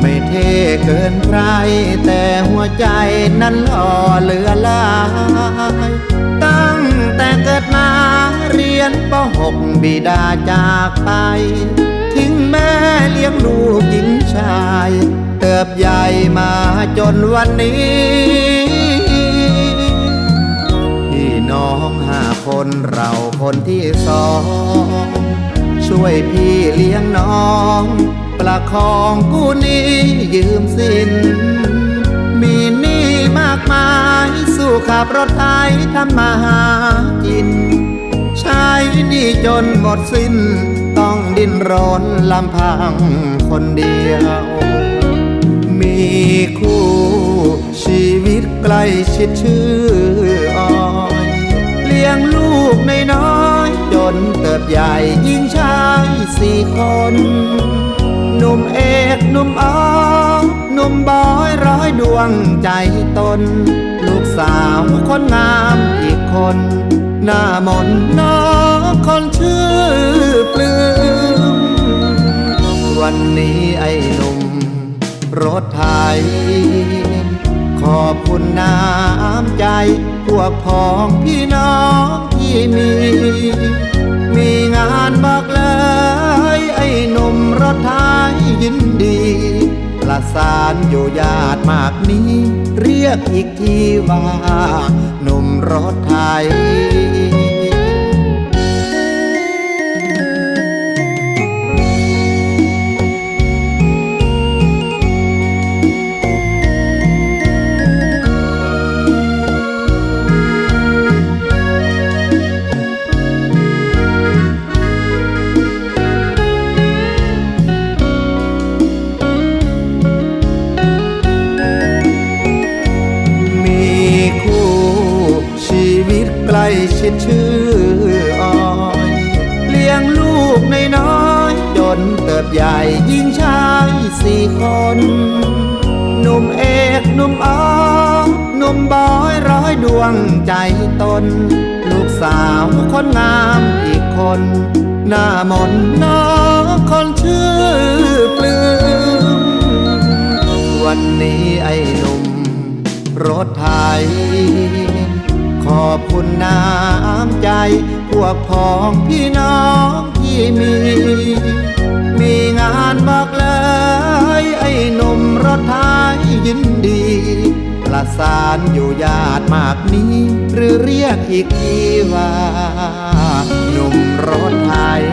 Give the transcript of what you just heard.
ไม่เท่เกินใคร แต่หัวใจนั้นหล่อเหลือลาย ตั้งแต่เกิดมาเรียนปหกบิดาจากไป ทิ้งแม่เลี้ยงลูกหญิงชาย เติบใหญ่มาจนวันนี้พี่น้องห้าคนเราคนที่สอง ช่วยพี่เลี้ยงน้อง ประคองกู้นี้ยืมสิน มีหนี้มากมาย สู้ขับรถไถทำมาหากิน ใช้หนี้จนหมดสิ้น ต้องดิ้นรนลำพังคนเดียว มีคู่ชีวิตใกล้ชิดชื่อ นเติบใหญ่ยิ่งชายสี่คนหนุ่มเอกหนุ่มอ้อหนุ่มบอยร้อยดวงใจตน ลูกสาวคนงามอีกคน หน้ามนน้องคนชื่อปลื้มวันนี้ไอ้หนุ่มรถไถขอบคุณน้ำใจ พวกพ้องพี่น้องที่มี มีงานบอกเลยไอ้หนุ่มรถไทยยินดี ประสานอยู่ญาติมากนี้ เรียกอีกทีว่าหนุ่มรถไทย ชิดชื่ออ้อยเลี้ยงลูกในน้อยจนเติบใหญ่ยิ่งชายสี่คนหนุ่มเอกหนุ่มอ้อหนุ่มบอยร้อยดวงใจตน ลูกสาวคนงามอีกคน หน้ามนน้องคนชื่อปลื้มวันนี้ไอ้หนุ่มรถไถ ขอบคุณน้ำใจ พวกพ้องพี่น้องที่มี มีงานบอกเลย ไอ้หนุ่มรถไทยยินดี ประสานอยู่ญาติมากนี้ หรือเรียกอีกทีว่า หนุ่มรถไทย